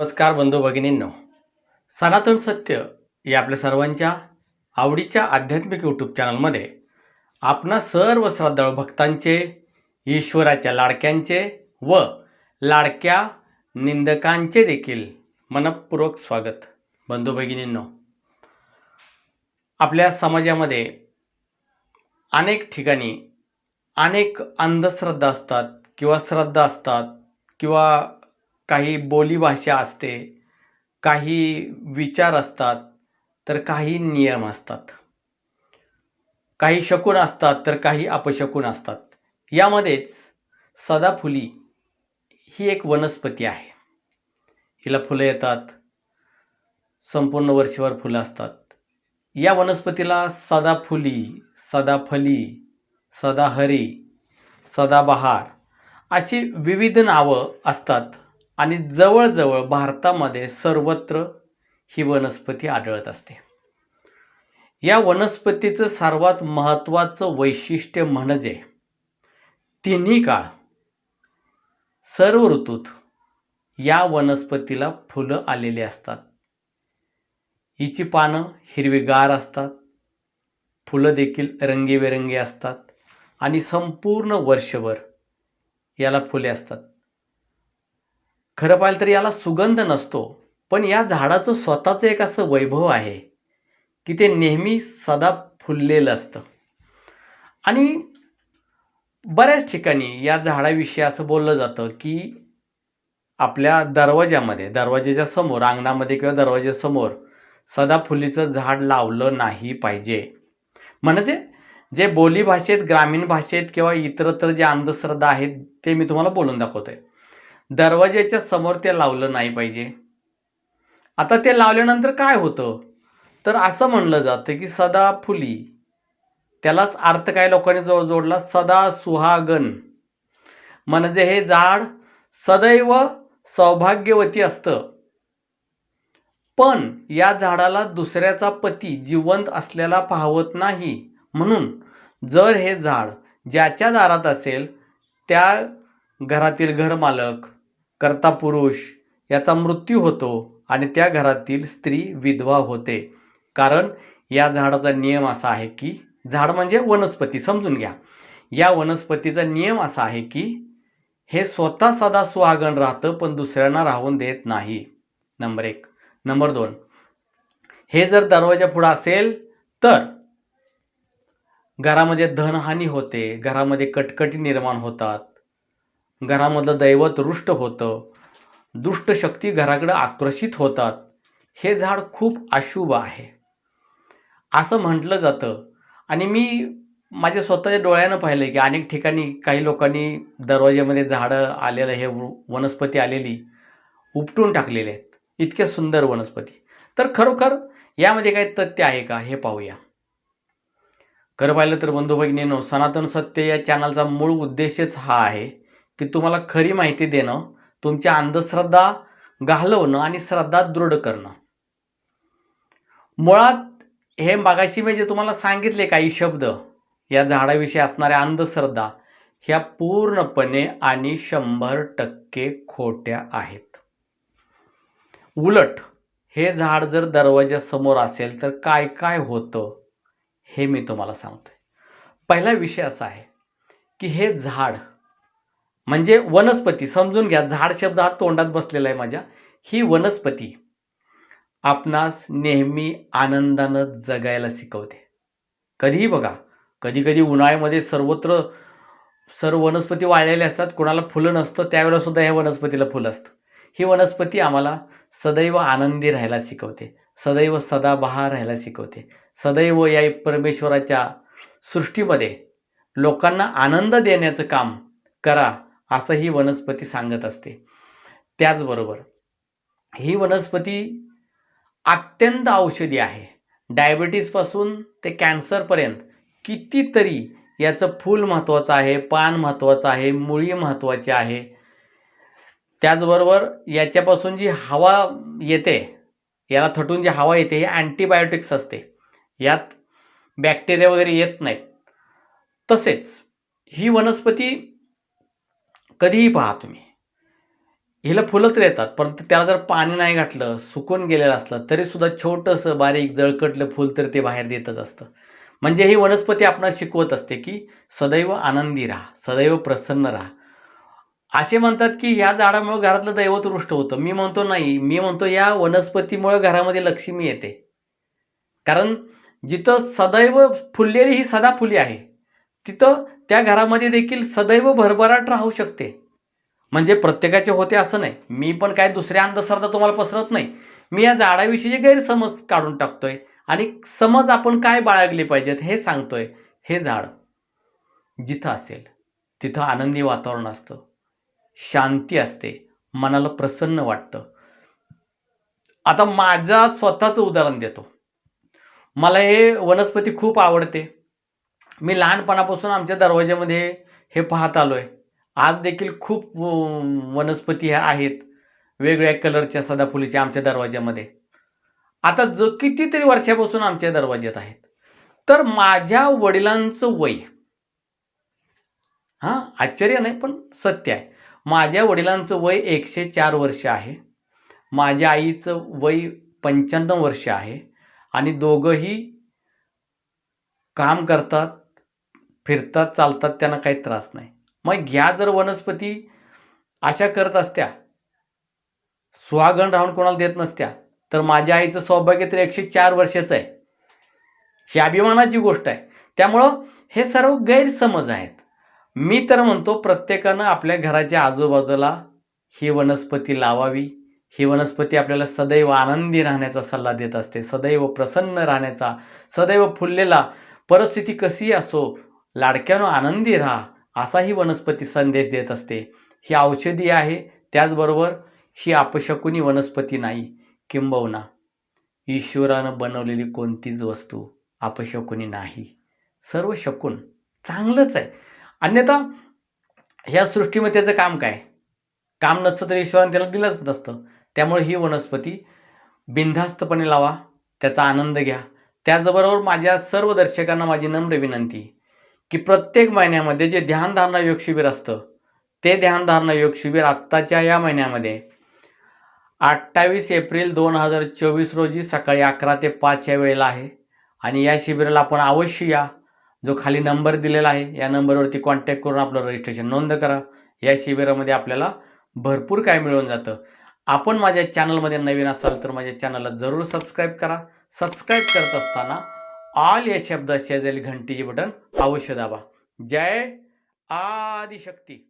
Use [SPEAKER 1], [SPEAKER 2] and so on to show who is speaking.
[SPEAKER 1] नमस्कार बंधू भगिनींनो. सनातन सत्य या आपल्या सर्वांच्या आवडीच्या आध्यात्मिक यूट्यूब चॅनलमध्ये आपणा सर्व श्रद्धाळू भक्तांचे ईश्वराच्या लाडक्यांचे व लाडक्या निंदकांचे देखील मनपूर्वक स्वागत. बंधू भगिनींनो आपल्या समाजामध्ये अनेक ठिकाणी अनेक अंधश्रद्धा असतात किंवा श्रद्धा असतात किंवा काही बोलीभाषा असते काही विचार असतात तर काही नियम असतात. काही शकून असतात तर काही अपशकून असतात. यामध्येच सदाफुली ही एक वनस्पती आहे. हिला फुलं येतात संपूर्ण वर्षभर फुलं असतात. या वनस्पतीला सदाफुली सदाफली सदाहरी सदाबहार अशी विविध नावं असतात. आणि जवळजवळ भारतामध्ये सर्वत्र ही वनस्पती आढळत असते. या वनस्पतीचं सर्वात महत्त्वाचं वैशिष्ट्य म्हणजे तिन्ही काळ सर्व ऋतूत या वनस्पतीला फुलं आलेली असतात. हिची पानं हिरवीगार असतात. फुलं देखील रंगीबेरंगी असतात. आणि संपूर्ण वर्षभर याला फुले असतात. खरं पाहिलं तर याला सुगंध नसतो पण या झाडाचं स्वतःचं एक असं वैभव आहे की ते नेहमी सदा फुललेलं असतं. आणि बऱ्याच ठिकाणी या झाडाविषयी असं बोललं जातं की आपल्या दरवाज्यामध्ये दरवाजाच्या समोर अंगणामध्ये किंवा दरवाजासमोर सदाफुलीचं झाड लावलं नाही पाहिजे. म्हणजे जे बोलीभाषेत ग्रामीण भाषेत किंवा इतरत्र जे अंधश्रद्धा आहेत ते मी तुम्हाला बोलून दाखवतोय. दरवाज्याच्या समोर ते लावलं नाही पाहिजे. आता ते लावल्यानंतर काय होतं? तर असं म्हणलं जातं की सदा फुली. त्यालाच अर्थ काय लोकांनी जो जोडला? सदा सुहागन. म्हणजे हे झाड सदैव सौभाग्यवती असतं. पण या झाडाला दुसऱ्याचा पती जिवंत असलेला पाहवत नाही. म्हणून जर हे झाड ज्याच्या दारात असेल त्या घरातील घरमालक कर्ता पुरुष याचा मृत्यू होतो आणि त्या घरातील स्त्री विधवा होते. कारण या झाडाचा नियम असा आहे की झाड म्हणजे वनस्पती समजून घ्या. या वनस्पतीचा नियम असा आहे की हे स्वतः सदा सुहागण राहतं पण दुसऱ्यांना राहून देत नाही. नंबर एक. नंबर दोन. हे जर दरवाजा पुढं असेल तर घरामध्ये धनहानी होते घरामध्ये कटकटी निर्माण होतात घरामधलं दैवत रुष्ट होतं. दुष्ट शक्ती घराकडे आकर्षित होतात. हे झाड खूप अशुभ आहे. असं म्हटलं जातं. आणि मी माझ्या स्वतःच्या डोळ्यानं पाहिलं की अनेक ठिकाणी काही लोकांनी दरवाज्यामध्ये झाडं आलेलं हे वनस्पती आलेली उपटून टाकलेले आहेत. इतक्या सुंदर वनस्पती. तर खरोखर यामध्ये काही तथ्य आहे का हे पाहूया. खरं पाहिलं तर बंधू भगिनीनो सनातन सत्य या चॅनलचा मूळ उद्देशच हा आहे. की तुम्हाला खरी माहिती देणं तुमच्या अंधश्रद्धा घालवणं आणि श्रद्धा दृढ करणं. मुळात हे मागाशी मी जे तुम्हाला सांगितले काही शब्द या झाडाविषयी असणाऱ्या अंधश्रद्धा ह्या पूर्णपणे आणि शंभर टक्के खोट्या आहेत. उलट हे झाड जर दरवाजासमोर असेल तर काय काय होतं हे मी तुम्हाला सांगतोय. पहिला विषय असा आहे की हे झाड म्हणजे वनस्पती समजून घ्या झाड शब्द हा तोंडात बसलेला आहे माझ्या. ही वनस्पती आपणास नेहमी आनंदानं जगायला शिकवते. कधीही बघा कधी कधी उन्हाळ्यामध्ये सर्वत्र सर्व वनस्पती वाळलेल्या असतात कोणाला फुलं नसतं त्यावेळेला सुद्धा ह्या वनस्पतीला फुलं असतं. ही वनस्पती आम्हाला सदैव आनंदी राहायला शिकवते. सदैव सदाबहार राहायला शिकवते. सदैव या परमेश्वराच्या सृष्टीमध्ये लोकांना आनंद देण्याचं काम करा. असं ही वनस्पती सांगत असते. त्याचबरोबर ही वनस्पती अत्यंत औषधी आहे. डायबिटीसपासून ते कॅन्सरपर्यंत कितीतरी याचं फूल महत्त्वाचं आहे पान महत्त्वाचं आहे मुळी महत्त्वाची आहे. त्याचबरोबर याच्यापासून जी हवा येते याला थटून जी हवा येते हे अँटीबायोटिक्स असते. यात बॅक्टेरिया वगैरे येत नाहीत. तसेच ही वनस्पती कधीही पहा तुम्ही. हिला फुलं तर येतात परंतु त्याला जर पाणी नाही घातलं सुकून गेलेलं असलं तरीसुद्धा छोटंसं बारीक जळकटलं फुल तर ते बाहेर देतच असतं. म्हणजे ही वनस्पती आपणास शिकवत असते की सदैव आनंदी राहा सदैव प्रसन्न राहा. असे म्हणतात की ह्या झाडामुळे घरातलं दैवत रुष्ट होतं. मी म्हणतो नाही मी म्हणतो या वनस्पतीमुळे घरामध्ये लक्ष्मी येते. कारण जिथं सदैव फुललेली ही सदा फुली आहे तिथं त्या घरामध्ये देखील सदैव भरभराट राहू शकते. म्हणजे प्रत्येकाचे होते असं नाही. मी पण काय दुसऱ्या अंधश्रद्धा तुम्हाला पसरत नाही. मी या झाडाविषयी गैरसमज काढून टाकतोय आणि समज आपण काय बाळगले पाहिजेत हे सांगतोय. हे झाड जिथं असेल तिथं आनंदी वातावरण असतं. शांती असते. मनाला प्रसन्न वाटतं. आता माझा स्वतःचं उदाहरण देतो. मला हे वनस्पती खूप आवडते. मी लहानपणापासून आमच्या दरवाज्यामध्ये हे पाहत आलो आहे आज देखील खूप वनस्पती ह्या आहेत. वेगवेगळ्या कलरच्या सदाफुलीच्या आमच्या दरवाज्यामध्ये. आता ज कितीतरी वर्षापासून आमच्या दरवाज्यात आहेत. तर माझ्या वडिलांचं वय हां आश्चर्य नाही पण सत्य आहे. माझ्या वडिलांचं वय एकशे चार वर्ष आहे. माझ्या आईचं वय पंच्याण्णव वर्ष आहे. आणि दोघंही काम करतात. फिरतात चालतात त्यांना काही त्रास नाही. मग या जर वनस्पती अशा करत असत्या सुहागण राहून कोणाला देत नसत्या तर माझ्या आईचं सौभाग्य तर एकशे चार वर्षाचं आहे. ही अभिमानाची गोष्ट आहे. त्यामुळं हे सर्व गैरसमज आहेत. मी तर म्हणतो प्रत्येकानं आपल्या घराच्या आजूबाजूला ही वनस्पती लावावी. ही वनस्पती आपल्याला सदैव आनंदी राहण्याचा सल्ला देत असते सदैव प्रसन्न राहण्याचा सदैव फुललेला परिस्थिती कशी असो लाडक्यानं आनंदी राहा असा ही वनस्पती संदेश देत असते. ही औषधी आहे त्याचबरोबर ही अपशकुनी वनस्पती नाही किंबहुना. ईश्वरानं बनवलेली कोणतीच वस्तू अपशकुनी नाही. सर्व शकून चांगलंच आहे. अन्यथा ह्या सृष्टीमध्ये त्याचं काम काय? काम नसतं तर ईश्वरानं त्याला दिलंच नसतं. त्यामुळे ही वनस्पती बिनधास्तपणे लावा त्याचा आनंद घ्या. त्याचबरोबर माझ्या सर्व दर्शकांना माझी नम्र विनंती की प्रत्येक महिन्यामध्ये जे ध्यानधारणा योग शिबिर असतं ते ध्यानधारणा योग शिबिर आत्ताच्या या महिन्यामध्ये. अठ्ठावीस एप्रिल दोन हजार चोवीस रोजी सकाळी अकरा ते पाच या वेळेला आहे. आणि या शिबिराला आपण अवश्य या. जो खाली नंबर दिलेला आहे या नंबरवरती कॉन्टॅक्ट करून आपलं रजिस्ट्रेशन नोंद करा. या शिबिरामध्ये आपल्याला भरपूर काय मिळून जातं. आपण माझ्या चॅनलमध्ये नवीन असाल तर माझ्या चॅनलला जरूर सबस्क्राईब करा. सबस्क्राईब करत असताना आल या शब्दात शेजारी घंटीचे बटन अवश्य दाबा. जय आदिशक्ती.